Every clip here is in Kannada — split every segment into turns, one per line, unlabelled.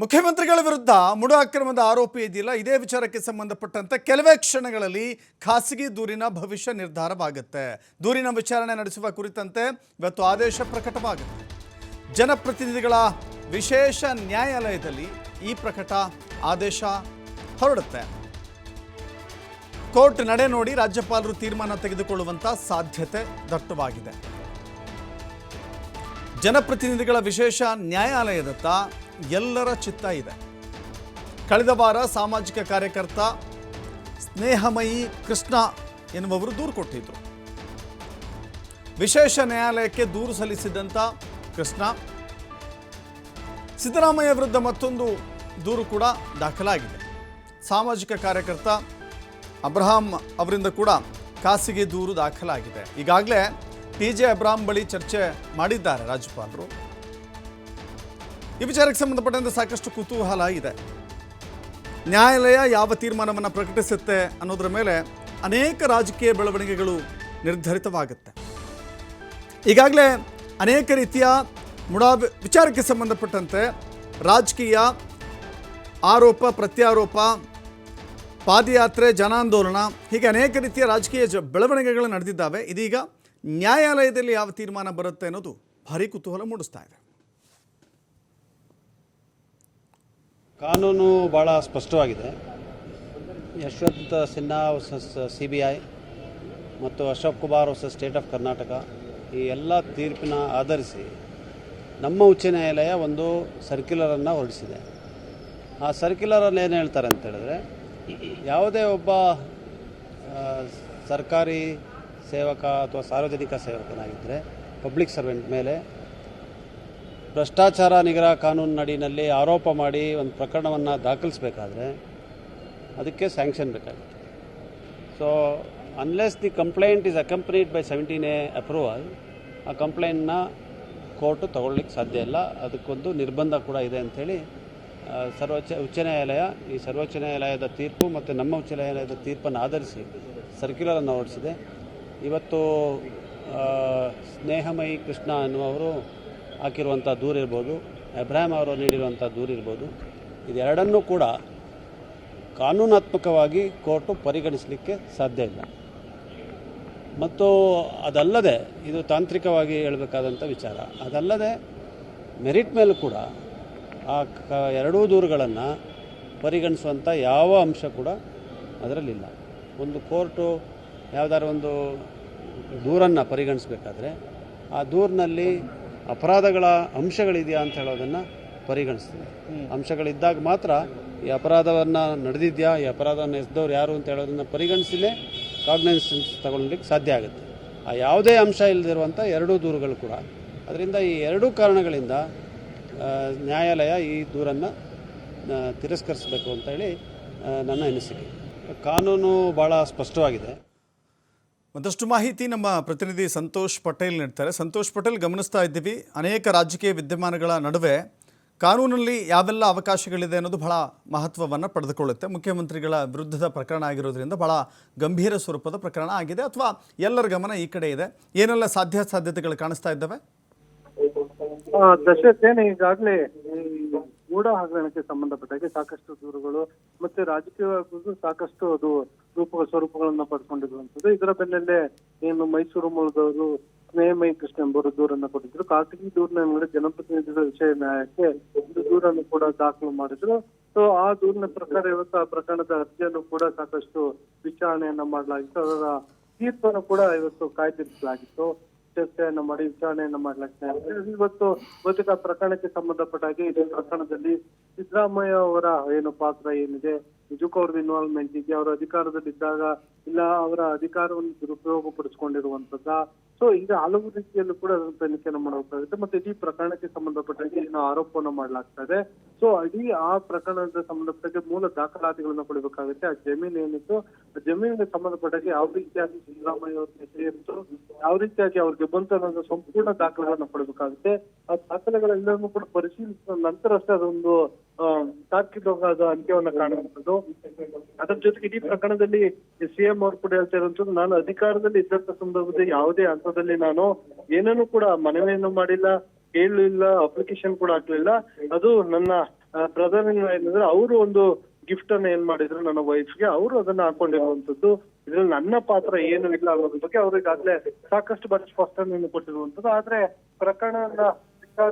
ಮುಖ್ಯಮಂತ್ರಿಗಳ ವಿರುದ್ಧ ಮುಡ ಅಕ್ರಮದ ಆರೋಪ ಇದೆಯಲ್ಲ ಇದೇ ವಿಚಾರಕ್ಕೆ ಸಂಬಂಧಪಟ್ಟಂತೆ ಕೆಲವೇ ಕ್ಷಣಗಳಲ್ಲಿ ಖಾಸಗಿ ದೂರಿನ ಭವಿಷ್ಯ ನಿರ್ಧಾರವಾಗುತ್ತೆ. ದೂರಿನ ವಿಚಾರಣೆ ನಡೆಸುವ ಕುರಿತಂತೆ ಇವತ್ತು ಆದೇಶ ಪ್ರಕಟವಾಗುತ್ತೆ. ಜನಪ್ರತಿನಿಧಿಗಳ ವಿಶೇಷ ನ್ಯಾಯಾಲಯದಲ್ಲಿ ಈ ಪ್ರಕಟ ಆದೇಶ ಹೊರಡುತ್ತೆ. ಕೋರ್ಟ್ ನಡೆ ನೋಡಿ ರಾಜ್ಯಪಾಲರು ತೀರ್ಮಾನ ತೆಗೆದುಕೊಳ್ಳುವಂತ ಸಾಧ್ಯತೆ ದಟ್ಟವಾಗಿದೆ. ಜನಪ್ರತಿನಿಧಿಗಳ ವಿಶೇಷ ನ್ಯಾಯಾಲಯದತ್ತ ಎಲ್ಲರ ಚಿತ್ತ ಇದೆ. ಕಳೆದ ವಾರ ಸಾಮಾಜಿಕ ಕಾರ್ಯಕರ್ತ ಸ್ನೇಹಮಯಿ ಕೃಷ್ಣ ಎನ್ನುವವರು ದೂರು ಕೊಟ್ಟಿದ್ರು. ವಿಶೇಷ ನ್ಯಾಯಾಲಯಕ್ಕೆ ದೂರು ಸಲ್ಲಿಸಿದಂಥ ಕೃಷ್ಣ, ಸಿದ್ದರಾಮಯ್ಯ ವಿರುದ್ಧ ಮತ್ತೊಂದು ದೂರು ಕೂಡ ದಾಖಲಾಗಿದೆ. ಸಾಮಾಜಿಕ ಕಾರ್ಯಕರ್ತ ಅಬ್ರಹಾಂ ಅವರಿಂದ ಕೂಡ ಖಾಸಗಿ ದೂರು ದಾಖಲಾಗಿದೆ. ಈಗಾಗಲೇ ಟಿ ಜೆ ಅಬ್ರಾಹಂ ಬಳಿ ಚರ್ಚೆ ಮಾಡಿದ್ದಾರೆ ರಾಜ್ಯಪಾಲರು. ಈ ವಿಚಾರಕ್ಕೆ ಸಂಬಂಧಪಟ್ಟಂತೆ ಸಾಕಷ್ಟು ಕುತೂಹಲ ಇದೆ. ನ್ಯಾಯಾಲಯ ಯಾವ ತೀರ್ಮಾನವನ್ನು ಪ್ರಕಟಿಸುತ್ತೆ ಅನ್ನೋದರ ಮೇಲೆ ಅನೇಕ ರಾಜಕೀಯ ಬೆಳವಣಿಗೆಗಳು ನಿರ್ಧರಿತವಾಗುತ್ತೆ. ಈಗಾಗಲೇ ಅನೇಕ ರೀತಿಯ ಮುಡಾ ವಿಚಾರಕ್ಕೆ ಸಂಬಂಧಪಟ್ಟಂತೆ ರಾಜಕೀಯ ಆರೋಪ, ಪ್ರತ್ಯಾರೋಪ, ಪಾದಯಾತ್ರೆ, ಜನಾಂದೋಲನ ಹೀಗೆ ಅನೇಕ ರೀತಿಯ ರಾಜಕೀಯ ಜ ಬೆಳವಣಿಗೆಗಳು ನಡೆದಿದ್ದಾವೆ. ಇದೀಗ ನ್ಯಾಯಾಲಯದಲ್ಲಿ ಯಾವ ತೀರ್ಮಾನ ಬರುತ್ತೆ ಅನ್ನೋದು ಭಾರಿ ಕುತೂಹಲ ಮೂಡಿಸ್ತಾ ಇದೆ.
ಕಾನೂನು ಭಾಳ ಸ್ಪಷ್ಟವಾಗಿದೆ. Yashwant Sinha versus C B I ಮತ್ತು Ashok Kumar versus state of Karnataka ಈ ಎಲ್ಲ ತೀರ್ಪಿನ ಆಧರಿಸಿ ನಮ್ಮ ಉಚ್ಚ ನ್ಯಾಯಾಲಯ ಒಂದು ಸರ್ಕ್ಯುಲರನ್ನು ಹೊರಡಿಸಿದೆ. ಆ ಸರ್ಕ್ಯುಲರಲ್ಲಿ ಏನು ಹೇಳ್ತಾರೆ ಅಂತ ಹೇಳಿದ್ರೆ, ಯಾವುದೇ ಒಬ್ಬ ಸರ್ಕಾರಿ ಸೇವಕ ಅಥವಾ ಸಾರ್ವಜನಿಕ ಸೇವಕನಾಗಿದ್ದರೆ ಪಬ್ಲಿಕ್ ಸರ್ವೆಂಟ್ ಮೇಲೆ ಭ್ರಷ್ಟಾಚಾರ ನಿಗ್ರಹ ಕಾನೂನಿನಡಿನಲ್ಲಿ ಆರೋಪ ಮಾಡಿ ಒಂದು ಪ್ರಕರಣವನ್ನು ದಾಖಲಿಸಬೇಕಾದ್ರೆ ಅದಕ್ಕೆ ಸ್ಯಾಂಕ್ಷನ್ ಬೇಕಾಗುತ್ತೆ. So unless the complaint is accompanied by seventeen A approval ಆ ಕಂಪ್ಲೇಂಟ್ನ ಕೋರ್ಟು ತಗೊಳ್ಳಿಕ್ಕೆ ಸಾಧ್ಯ ಇಲ್ಲ. ಅದಕ್ಕೊಂದು ನಿರ್ಬಂಧ ಕೂಡ ಇದೆ ಅಂಥೇಳಿ ಸರ್ವೋಚ್ಚ, ಉಚ್ಚ ನ್ಯಾಯಾಲಯ ಈ ಸರ್ವೋಚ್ಚ ನ್ಯಾಯಾಲಯದ ತೀರ್ಪು ಮತ್ತು ನಮ್ಮ ಉಚ್ಚ ನ್ಯಾಯಾಲಯದ ತೀರ್ಪನ್ನು ಆಧರಿಸಿ ಸರ್ಕ್ಯುಲರನ್ನು ಹೊರಡಿಸಿದೆ. ಇವತ್ತು ಸ್ನೇಹಮಯಿ ಕೃಷ್ಣ ಎನ್ನುವರು ಹಾಕಿರುವಂಥ ದೂರಿರ್ಬೋದು ಅಬ್ರಾಹಿಂ ಅವರು ನೀಡಿರುವಂಥ ದೂರಿರ್ಬೋದು ಇದೆರಡನ್ನೂ ಕೂಡ ಕಾನೂನಾತ್ಮಕವಾಗಿ ಕೋರ್ಟು ಪರಿಗಣಿಸಲಿಕ್ಕೆ ಸಾಧ್ಯ ಇಲ್ಲ. ಮತ್ತು ಅದಲ್ಲದೆ, ಇದು ತಾಂತ್ರಿಕವಾಗಿ ಹೇಳಬೇಕಾದಂಥ ವಿಚಾರ. ಅದಲ್ಲದೆ, ಮೆರಿಟ್ ಮೇಲೂ ಕೂಡ ಆ ಕ, ಎರಡೂ ದೂರುಗಳನ್ನು ಪರಿಗಣಿಸುವಂಥ ಯಾವ ಅಂಶ ಕೂಡ ಅದರಲ್ಲಿಲ್ಲ. ಒಂದು ಕೋರ್ಟು ಯಾವುದಾದ್ರು ಒಂದು ದೂರನ್ನು ಪರಿಗಣಿಸಬೇಕಾದ್ರೆ ಆ ದೂರಿನಲ್ಲಿ ಅಪರಾಧಗಳ ಅಂಶಗಳಿದೆಯಾ ಅಂತ ಹೇಳೋದನ್ನು ಪರಿಗಣಿಸ್ತೀವಿ. ಅಂಶಗಳಿದ್ದಾಗ ಮಾತ್ರ ಈ ಅಪರಾಧವನ್ನು ನಡೆದಿದೆಯಾ ಈ ಅಪರಾಧವನ್ನು ಎಸ್ದವ್ರು ಯಾರು ಅಂತ ಹೇಳೋದನ್ನು ಪರಿಗಣಿಸಿಲೇ ಕಾಗ್ನೆನ್ಸೆನ್ಸ್ ತಗೊಳ್ಲಿಕ್ಕೆ ಸಾಧ್ಯ ಆಗುತ್ತೆ. ಆ ಯಾವುದೇ ಅಂಶ ಇಲ್ಲದಿರುವಂಥ ಎರಡೂ ದೂರುಗಳು ಕೂಡ. ಅದರಿಂದ ಈ ಎರಡೂ ಕಾರಣಗಳಿಂದ ನ್ಯಾಯಾಲಯ ಈ ದೂರನ್ನು ತಿರಸ್ಕರಿಸಬೇಕು ಅಂತ ಹೇಳಿ ನನ್ನ ಅನಿಸಿಕೆ. ಕಾನೂನು ಭಾಳ ಸ್ಪಷ್ಟವಾಗಿದೆ.
ಒಂದಷ್ಟು ಮಾಹಿತಿ ನಮ್ಮ ಪ್ರತಿನಿಧಿ ಸಂತೋಷ್ ಪಟೇಲ್ ನೀಡ್ತಾರೆ. ಸಂತೋಷ್ ಪಟೇಲ್, ಗಮನಿಸ್ತಾ ಇದ್ದೀವಿ. ಅನೇಕ ರಾಜಕೀಯ ವಿದ್ಯಮಾನಗಳ ನಡುವೆ ಕಾನೂನಲ್ಲಿ ಯಾವೆಲ್ಲ ಅವಕಾಶಗಳಿದೆ ಅನ್ನೋದು ಬಹಳ ಮಹತ್ವವನ್ನು ಪಡೆದುಕೊಳ್ಳುತ್ತೆ. ಮುಖ್ಯಮಂತ್ರಿಗಳ ವಿರುದ್ಧದ ಪ್ರಕರಣ ಆಗಿರೋದ್ರಿಂದ ಬಹಳ ಗಂಭೀರ ಸ್ವರೂಪದ ಪ್ರಕರಣ ಆಗಿದೆ. ಅಥವಾ ಎಲ್ಲರ ಗಮನ ಈ ಕಡೆ ಇದೆ. ಏನೆಲ್ಲ ಸಾಧ್ಯ ಸಾಧ್ಯತೆಗಳು ಕಾಣಿಸ್ತಾ ಇದ್ದಾವೆ?
ದಶರಥ್ ಈಗಾಗಲೇ ಗೂಢ ಹಗರಣಕ್ಕೆ ಸಂಬಂಧಪಟ್ಟಾಗೆ ಸಾಕಷ್ಟು ದೂರುಗಳು ಮತ್ತೆ ರಾಜಕೀಯವಾಗೂ ಸಾಕಷ್ಟು ಅದು ರೂಪ ಸ್ವರೂಪಗಳನ್ನ ಪಡ್ಕೊಂಡಿರುವಂತದ್ದು ಇದರ ಬೆನ್ನಲ್ಲೇ ಏನು ಮೈಸೂರು ಮೂಲದವರು ಸ್ನೇಹಮಯಿ ಕೃಷ್ಣ ಎಂಬುವರು ದೂರನ್ನ ಕೊಟ್ಟಿದ್ರು. ಖಾಸಗಿ ದೂರಿನ ಮೇಲೆ ಜನಪ್ರತಿನಿಧಿಗಳ ವಿಷಯ ನ್ಯಾಯಕ್ಕೆ ಒಂದು ದೂರನ್ನು ಕೂಡ ದಾಖಲು ಮಾಡಿದ್ರು. ಸೊ ಆ ದೂರಿನ ಪ್ರಕಾರ ಇವತ್ತು ಆ ಪ್ರಕರಣದ ಅರ್ಜಿಯನ್ನು ಕೂಡ ಸಾಕಷ್ಟು ವಿಚಾರಣೆಯನ್ನ ಮಾಡಲಾಗಿತ್ತು. ಅದರ ತೀರ್ಪನ್ನು ಕೂಡ ಇವತ್ತು ಕಾಯ್ದಿರಿಸಲಾಗಿತ್ತು. ಚರ್ಚೆಯನ್ನ ಮಾಡಿ ವಿಚಾರಣೆಯನ್ನ ಮಾಡ್ಲಾಗ್ತಾ ಇದೆ ಇವತ್ತು ಭೌತಿಕ ಪ್ರಕರಣಕ್ಕೆ ಸಂಬಂಧಪಟ್ಟ ಹಾಗೆ ಇದೇ ಪ್ರಕರಣದಲ್ಲಿ ಸಿದ್ದರಾಮಯ್ಯ ಅವರ ಏನು ಪಾತ್ರ ಏನಿದೆ, ನಿಜಕ್ಕೂ ಅವ್ರದ್ದು ಇನ್ವಾಲ್ವ್ಮೆಂಟ್ ಇದೆಯಾ ಅವರ ಅಧಿಕಾರದಲ್ಲಿದ್ದಾಗ ಇಲ್ಲ, ಅವರ ಅಧಿಕಾರವನ್ನು ದುರುಪಯೋಗ ಪಡಿಸ್ಕೊಂಡಿರುವಂತದ್ದ ಸೊ ಈಗ ಹಲವು ರೀತಿಯಲ್ಲೂ ಕೂಡ ತನಿಖೆಯನ್ನು ಮಾಡಬೇಕಾಗುತ್ತೆ. ಮತ್ತೆ ಇಡೀ ಪ್ರಕರಣಕ್ಕೆ ಸಂಬಂಧಪಟ್ಟಂತೆ ಏನು ಆರೋಪವನ್ನು ಮಾಡಲಾಗ್ತಾ ಇದೆ ಸೊ ಇಡೀ ಆ ಪ್ರಕರಣದ ಸಂಬಂಧಪಟ್ಟಂತೆ ಮೂಲ ದಾಖಲಾತಿಗಳನ್ನ ಕೊಡಬೇಕಾಗುತ್ತೆ. ಆ ಜಮೀನು ಏನಿತ್ತು ಜಮೀನಿಗೆ ಸಂಬಂಧಪಟ್ಟಾಗಿ ಯಾವ ರೀತಿಯಾಗಿ ಸಿದ್ದರಾಮಯ್ಯ ಅವರ ಹೆಸರಿತ್ತು ಯಾವ ರೀತಿಯಾಗಿ ಅವ್ರಿಗೆ ಬಂತ ಸಂಪೂರ್ಣ ದಾಖಲೆಗಳನ್ನು ಕೊಡಬೇಕಾಗುತ್ತೆ. ಆ ದಾಖಲೆಗಳೆಲ್ಲವನ್ನೂ ಕೂಡ ಪರಿಶೀಲಿಸಿದ ನಂತರ ಅಷ್ಟೇ ಅದೊಂದು ತಾರ್ಕಿಕವಾದ ಅಂತ್ಯವನ್ನ ಕಾಣಬಹುದು ಅದರ ಜೊತೆಗೆ ಇಡೀ ಪ್ರಕರಣದಲ್ಲಿ ಸಿಎಂ ಅವರು ಕೂಡ ಹೇಳ್ತಾ ಇರುವಂತದ್ದು ನಾನು ಅಧಿಕಾರದಲ್ಲಿ ಇದ್ದಂತ ಸಂದರ್ಭದಲ್ಲಿ ಯಾವುದೇ ಹಂತದಲ್ಲಿ ನಾನು ಏನನ್ನು ಕೂಡ ಮನವಿಯನ್ನು ಮಾಡಿಲ್ಲ, ಕೇಳಲಿಲ್ಲ ಅಪ್ಲಿಕೇಶನ್ ಕೂಡ ಹಾಕ್ಲಿಲ್ಲ. ಅದು ನನ್ನ ಬ್ರದರ್ ಏನಂದ್ರೆ ಅವರು ಒಂದು ಗಿಫ್ಟ್ ಅನ್ನ ಏನ್ ಮಾಡಿದ್ರು ನನ್ನ ವೈಫ್ಗೆ ಅವರು ಅದನ್ನ ಹಾಕೊಂಡಿರುವಂತದ್ದು. ಇದ್ರಲ್ಲಿ ನನ್ನ ಪಾತ್ರ ಏನು ಇಲ್ಲ ಅನ್ನೋದ್ರ ಬಗ್ಗೆ ಅವ್ರಿಗಾಗ್ಲೇ ಸಾಕಷ್ಟು ಬಾರಿ ಸ್ಪಷ್ಟನೆಯನ್ನು ಕೊಟ್ಟಿರುವಂತದ್ದು. ಆದ್ರೆ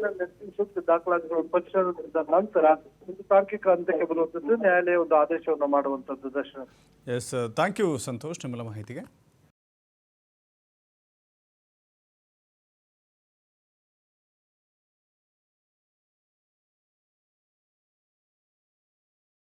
ನಡೆಸಿ ಸೂಕ್ತ ದಾಖಲಾತಿಗಳು ಪರಿಶೀಲನೆ ನಂತರ ಒಂದು ತಾರ್ಕಿಕ ಅಂತ್ಯಕ್ಕೆ ಬರುವಂತದ್ದು ನ್ಯಾಯಾಲಯ ಒಂದು ಆದೇಶವನ್ನು ಮಾಡುವಂತದ್ದು ದರ್ಶನ.
ಎಸ್ ಥ್ಯಾಂಕ್ ಯು ಸಂತೋಷ್ ನಿಮ್ಮೆಲ್ಲ ಮಾಹಿತಿಗೆ.